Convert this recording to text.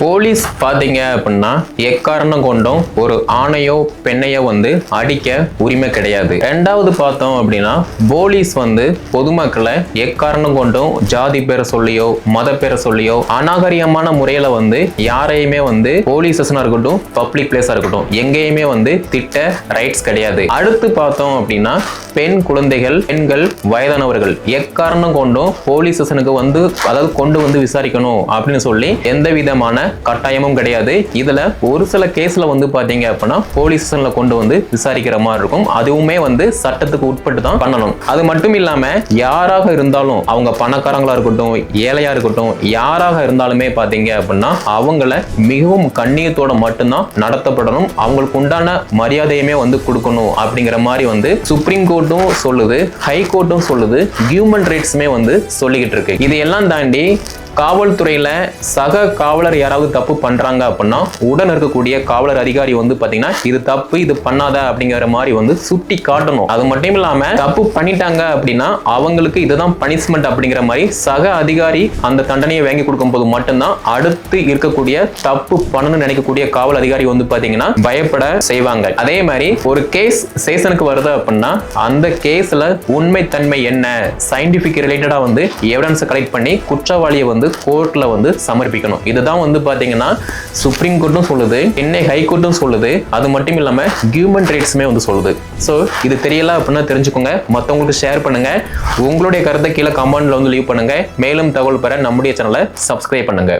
Police பார்த்தீங்க அப்படின்னா எக்காரணம் கொண்டும் ஒரு ஆணையோ பெண்ணையோ வந்து அடிக்க உரிமை கிடையாது. ரெண்டாவது பார்த்தோம் அப்படின்னா போலீஸ் வந்து பொதுமக்களை எக்காரணம் கொண்டும் ஜாதி பேரை சொல்லியோ மத பேரை சொல்லியோ அநாகரிகமான முறையில வந்து யாரையுமே வந்து போலீஸ் ஸ்டேஷனா இருக்கட்டும் பப்ளிக் பிளேஸா இருக்கட்டும் எங்கேயுமே வந்து திட்ட ரைட்ஸ் கிடையாது. அடுத்து பார்த்தோம் அப்படின்னா பெண் குழந்தைகள் பெண்கள் வயதானவர்கள் எக்காரணம் கொண்டும் போலீஸ் ஸ்டேஷனுக்கு வந்து அதாவது கொண்டு வந்து விசாரிக்கணும் அப்படின்னு சொல்லி எந்த விதமான கட்டாயமும் கிடையாது. இதுல ஒரு சில கேஸ்ல வந்து பார்த்தீங்க அப்படின்னா போலீஸ் ஸ்டேஷனில் கொண்டு வந்து விசாரிக்கிற மாதிரி இருக்கும். அதுவுமே வந்து சட்டத்துக்கு உட்பட்டு தான் பண்ணணும். அது மட்டும் இல்லாமல் யாராக இருந்தாலும் அவங்க பணக்காரங்களா இருக்கட்டும் ஏழையா இருக்கட்டும் யாராக இருந்தாலுமே பார்த்தீங்க அப்படின்னா அவங்கள மிகவும் கண்ணியத்தோட மட்டும்தான் நடத்தப்படணும். அவங்களுக்கு உண்டான மரியாதையுமே வந்து கொடுக்கணும் அப்படிங்கிற மாதிரி வந்து சுப்ரீம் கோர்ட்டும் சொல்லுது. ஹை கோர்ட்டும் சொல்லுது. ஹியூமன் ரைட்ஸுமே வந்து சொல்லிக்கிட்டு இருக்கு. இதையெல்லாம் தாண்டி காவல்துறையில சக காவலர் யாராவது தப்பு பண்றாங்க அப்படின்னா உடன் இருக்கக்கூடிய காவலர் அதிகாரி வந்து பாத்தீங்கன்னா இது தப்பு இது பண்ணாத அப்படிங்கிற மாதிரி வந்து சுட்டி காட்டணும். அது மட்டும் இல்லாம தப்பு பண்ணிட்டாங்க அப்படின்னா அவங்களுக்கு இதுதான் பனிஷ்மெண்ட் அப்படிங்கிற மாதிரி சக அதிகாரி அந்த தண்டனையை வாங்கி கொடுக்கும் போது மட்டும்தான் அடுத்து இருக்கக்கூடிய தப்பு பண்ணணும்னு நினைக்கக்கூடிய காவல் அதிகாரி வந்து பாத்தீங்கன்னா பயப்பட செய்வாங்க. அதே மாதிரி ஒரு கேஸ் ஸ்டேஷனுக்கு வருது அப்படின்னா அந்த கேஸ்ல உண்மைத்தன்மை என்ன? சயின்டிபிக் ரிலேட்டடா வந்து எவிடன்ஸ் கலெக்ட் பண்ணி குற்றவாளியை வந்து கோர்ட்ல வந்து சமர்ப்பிக்கணும். இதுதான் வந்து பாத்தீங்கன்னா சுப்ரீம் கோர்ட்டும் சொல்லுது சென்னை ஹை கோர்ட்டும் சொல்லுது. அது மட்டும் இல்லாம ஹியூமன் ரைட்ஸுமே வந்து சொல்லுது. ஸோ இது தெரியல அப்படின்னா தெரிஞ்சுக்கோங்க. மற்றவங்களுக்கு ஷேர் பண்ணுங்க. உங்களுடைய கருத்தை கீழே கமெண்ட்ல வந்து லீவ் பண்ணுங்க. மேலும் தகவல் பெற நம்முடைய சேனலை சப்ஸ்கிரைப் பண்ணுங்க.